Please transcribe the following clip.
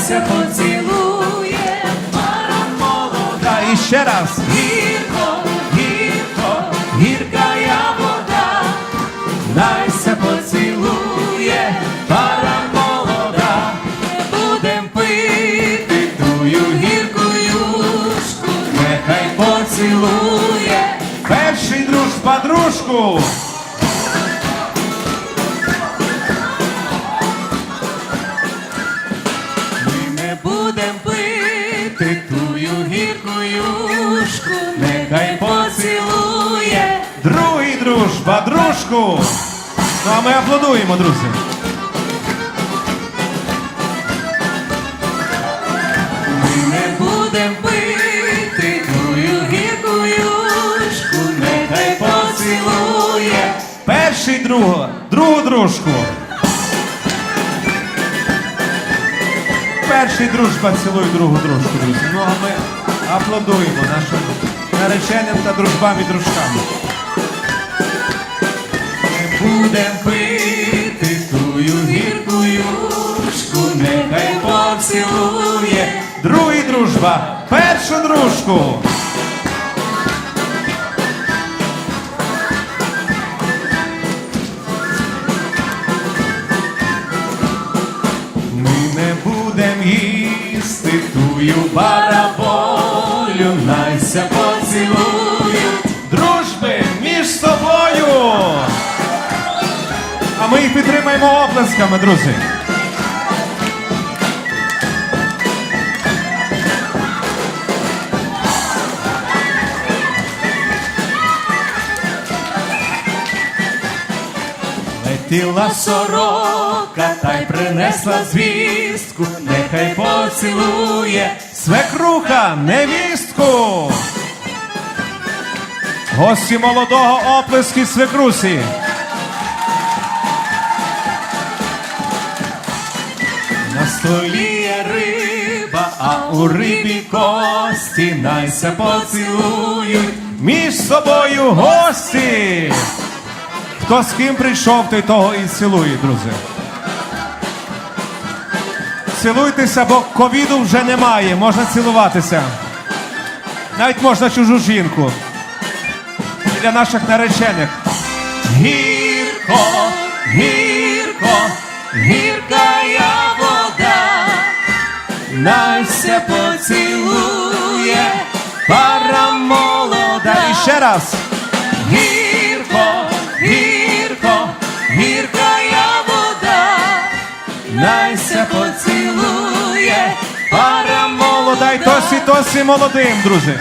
Вася поцілує, пара молода. І ще раз. Гірко, гірко, гірка я вода, Найся поцілує, пара молода, будем пити тую гірку юшку, нехай поцілує. Перший друж подружку. Гірку юшку, нехай поцілує. Другий друж подружку. Ну а ми аплодуємо, друзі. Ми не будем пити тую гірку юшку, нехай поцілує. Перший друг, другу дружку. Перший дружба цілує другу дружку, друзі. Ну а ми аплодуємо нашим нареченим та дружбам і дружкам. Ми будем пити тую гірку юшку, нехай поцілує. Другий дружба, першу дружку. Ми не будем їсти тую бараболю, найся поцілують дружби між собою. А ми їх підтримаємо оплесками, друзі. Летіла сорока, та й принесла звістку, нехай поцілує. Свекруха, невістку. Гості молодого оплески свекрусі. На столі є риба, а у рибі кості, найся поцілують. Між собою гості. Хто з ким прийшов, той того і цілує, друзі. Цілуйтеся, бо ковіду вже немає, можна цілуватися. Навіть можна чужу жінку. Для наших наречених. Гірко, гірко, гірка я вода, найся поцілує, пара молода. І ще раз. Гірко, гірко, гірка я вода, найся поцілує, пара молода. Й досі, досі молодим, друзі.